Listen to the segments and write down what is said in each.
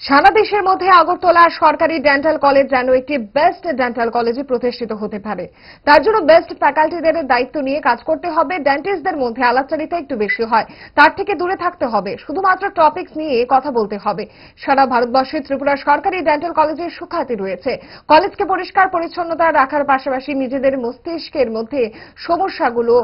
সারা দেশের মধ্যে আগরতলা সরকারি ডেন্টাল কলেজ যেন একটি বেস্ট ডেন্টাল কলেজে প্রতিষ্ঠিত হতে পারে। তার জন্য বেস্ট ফ্যাকাল্টিদের দায়িত্ব নিয়ে কাজ করতে হবে। ডেন্টিস্টদের মধ্যে আলাপচারিতা একটু বেশি হয়। তার থেকে দূরে থাকতে হবে। শুধুমাত্র টপিকস নিয়ে কথা বলতে হবে। সারা ভারতবর্ষে ত্রিপুরা সরকারি ডেন্টাল কলেজের সুখ্যাতি রয়েছে। কলেজকে পরিষ্কার পরিচ্ছন্নতা রাখার পাশাপাশি নিজেদের মস্তিষ্কের মধ্যে সমস্যাগুলো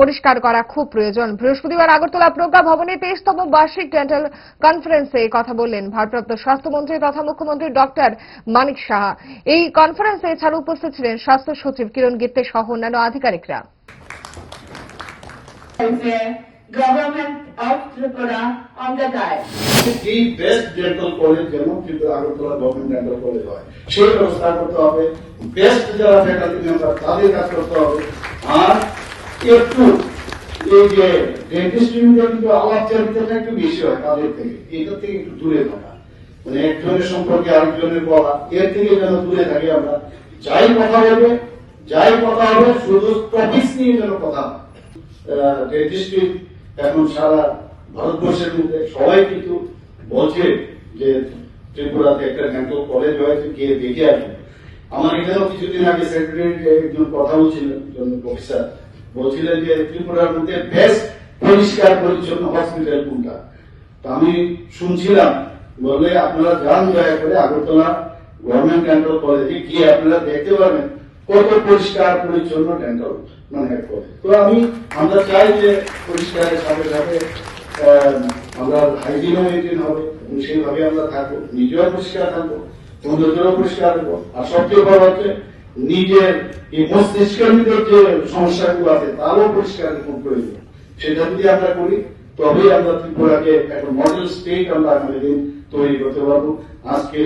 পরিষ্কার করা খুব প্রয়োজন। বৃহস্পতিবার আগরতলা প্রজ্ঞা ভবনে তেইশতম বার্ষিক ডেন্টাল কনফারেন্সে কথা বললেন ভারপ্রাপ্ত স্বাস্থ্যমন্ত্রী তথা মুখ্যমন্ত্রী ডক্টর মানিক সাহা। এই কনফারেন্সে এছাড়া উপস্থিত ছিলেন স্বাস্থ্য সচিব কিরণ গিত্তে সহ অন্যান্য আধিকারিকরা। Government of Tripura on the diet. এই বেস্ট ডেন্টাল কলেজ যেন Tripura Agartala government dental college হয় সেই ব্যবস্থা করতে হবে। বেস্ট যারা ফ্যাকাল্টি মেম্বার তাদের কাজ করতে হবে। আর একটু এই যে ডেন্টিস্ট কিন্তু আলাপ চারিত্রটা একটু বেশি হয় তাদের থেকে। এটা থেকে একটু দূরে থাকা। মানে একজনের সম্পর্কে আরেকজনের বলা। এর থেকে যেন দূরে থাকি আমরা। যাই কথা বলবে, যাই কথা হবে, শুধু টপিক্স নিয়ে যেন কথা ডেন্টিস্ট্রি এখন সারা ভারতবর্ষের মধ্যে সবাই কিন্তু বলছে যে ত্রিপুরাতে একটা ডেন্টাল কলেজ হয়েছে, গিয়ে দেখে আসবে আমার এখানেও কিছুদিন আগে সেক্রেটারি একজন কথা বলছিলেন, একজন অফিসার বলছিলেন যে ত্রিপুরার মধ্যে বেস্ট পরিষ্কার পরিচ্ছন্ন হসপিটাল কোনটা? তো আমি শুনছিলাম। বললে আপনারা যান দয়া করে আগরতলা গভর্নমেন্ট ডেন্টাল কলেজে গিয়ে আপনারা দেখতে পারবেন কত পরিষ্কার পরিচ্ছন্ন ডেন্টাল মানে করে তো আমি, আমরা চাই যে পরিষ্কারের সাথে সাথে আমরা হাইজিনও মেনটেন হবে এবং সেইভাবে আমরা থাকব। নিজেও পরিষ্কার থাকব, বন্ধুদেরও পরিষ্কার থাকব আর সবচেয়ে বড় হচ্ছে নিজের এই মস্তিষ্কের ভিতর যে সমস্যাগুলো আছে, তারও পরিষ্কার খুব প্রয়োজন সেটা যদি আমরা করি, তবেই আমরা ত্রিপুরাকে একটা মডেল স্টেট আমরা আগামী দিন তৈরি করতে পারব। আজকে